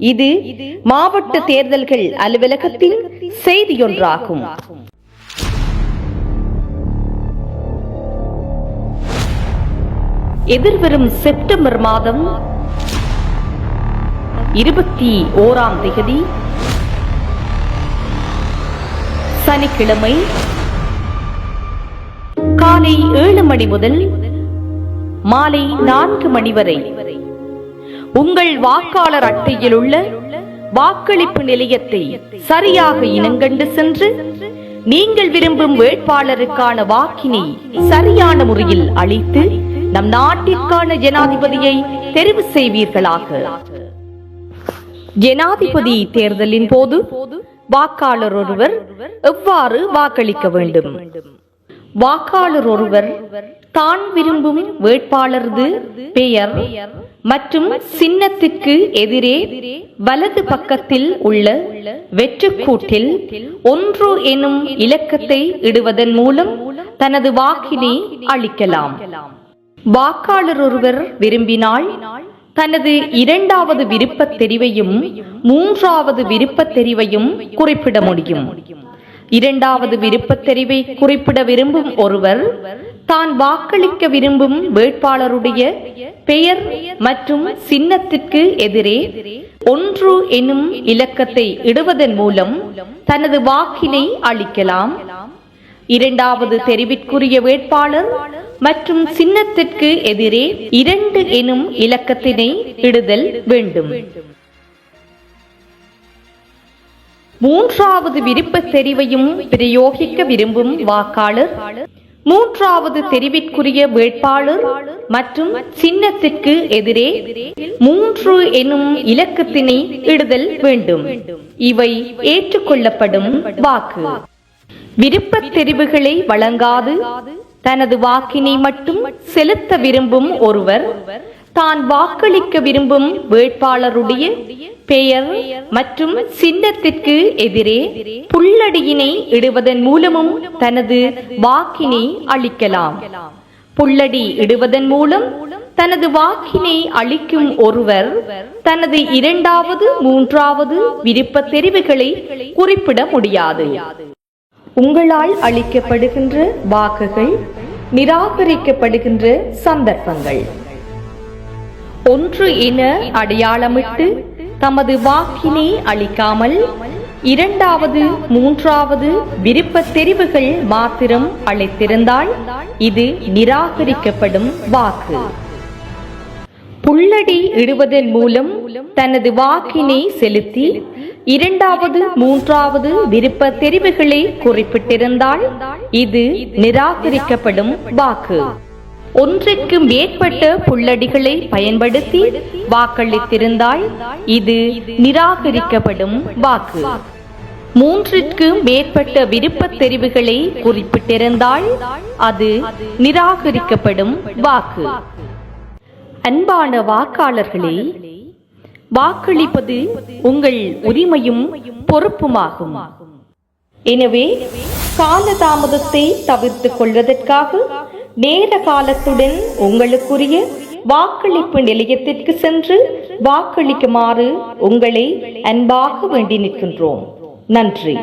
இது மாவட்ட தேர்தல்கள் அலுவலகத்தின் செய்தியொன்றாகும். எதிர்வரும் செப்டம்பர் மாதம் இருபத்தி ஓராம் தேதி சனிக்கிழமை காலை ஏழு மணி முதல் மாலை நான்கு மணி வரை உங்கள் வாக்காளர் அட்டையில் உள்ள வாக்களிப்பு நிலையத்தை சரியாக இனங்கண்டு சென்று நீங்கள் விரும்பும் வேட்பாளருக்கான வாக்கினை சரியான முறையில் அளித்து நம் நாட்டிற்கான ஜனாதிபதியை தெரிவு செய்வீர்களாக. ஜனாதிபதி தேர்தலின் போது வாக்காளர் ஒருவர் எவ்வாறு வாக்களிக்க வேண்டும்? வாக்காளர் ஒருவர் தான் விரும்பும் வேட்பாளரது பெயர் மற்றும் சின்னத்திற்கு எதிரே வலது பக்கத்தில் உள்ள வெற்றுக்கூட்டில் ஒன்று எனும் இலக்கத்தை இடுவதன் மூலம் தனது வாக்கினை அளிக்கலாம். வாக்காளர் ஒருவர் விரும்பினால் தனது இரண்டாவது விருப்பத் தெரிவையும் மூன்றாவது விருப்பத் தெரிவையும் குறிப்பிட முடியும். இரண்டாவது விருப்பத் தெரிவை குறிப்பிட விரும்பும் ஒருவர் தான் வாக்களிக்க விரும்பும் வேட்பாளருடைய பெயர் மற்றும் சின்னத்திற்கு எதிரே ஒன்று எனும் இலக்கத்தை இடுவதன் மூலம் தனது வாக்கினை அளிக்கலாம். இரண்டாவது தெரிவிற்குரிய வேட்பாளர் மற்றும் சின்னத்திற்கு எதிரே இரண்டு எனும் இலக்கத்தினை இடுதல் வேண்டும். மூன்றாவது விருப்பத் தெரிவையும் பிரயோகிக்க விரும்பும் வாக்காளர் மூன்றாவது தெரிவிற்குரிய வேட்பாளர் மற்றும் சின்னத்திற்கு எதிரே மூன்று எனும் இலக்கத்தினை இடுதல் வேண்டும். இவை ஏற்றுக்கொள்ளப்படும் வாக்கு. விருப்பத் தெரிவுகளை வழங்காது. தனது வாக்கினை மட்டும் செலுத்த விரும்பும் ஒருவர் தான் வாக்களிக்க விரும்பும் வேட்பாளருடைய பெயர் மற்றும் சின்னத்திற்கு எதிரே புல்லடியினை இடுவதன் மூலமும் தனது வாக்கினை அளிக்கலாம். புல்லடி இடுவதன் மூலம் தனது வாக்கினை அளிக்கும் ஒருவர் தனது இரண்டாவது மூன்றாவது விருப்ப தெரிவுகளை குறிப்பிட முடியாது. உங்களால் அளிக்கப்படுகின்ற வாக்குகள் நிராகரிக்கப்படுகின்ற சந்தர்ப்பங்கள். ஒன்று என அடையாளமிட்டு தமது வாக்கினை அளிக்காமல் இரண்டாவது மூன்றாவது விருப்ப தெரிவுகள் மாத்திரம் அளித்திருந்தால் இது நிராகரிக்கப்படும் வாக்கு. புள்ளடி இடுவதன் மூலம் தனது வாக்கினை செலுத்தி இரண்டாவது மூன்றாவது விருப்ப தெரிவுகளை குறிப்பிட்டிருந்தால் இது நிராகரிக்கப்படும் வாக்கு. ஒன்றுக்கு மேற்பட்ட புள்ளடிகளை பயன்படுத்தி வாக்களித்திருந்தால் இது நிராகரிக்கப்படும் வாக்கு. மூன்றிற்கு மேற்பட்ட விருப்பத் தெரிவுகளை குறிப்பிட்டிருந்தால் அது நிராகரிக்கப்படும் வாக்கு. அன்பான வாக்காளர்களே வாக்களிப்பது உங்கள் உரிமையும் பொறுப்புமாகும். எனவே காலதாமதத்தை தவிர்த்துக் கொள்வதற்காக நேர காலத்துடன் உங்களுக்குரிய வாக்களிப்பு நிலையத்திற்கு சென்று வாக்களிக்குமாறு உங்களை அன்பாக வேண்டி நிற்கின்றோம். நன்றி.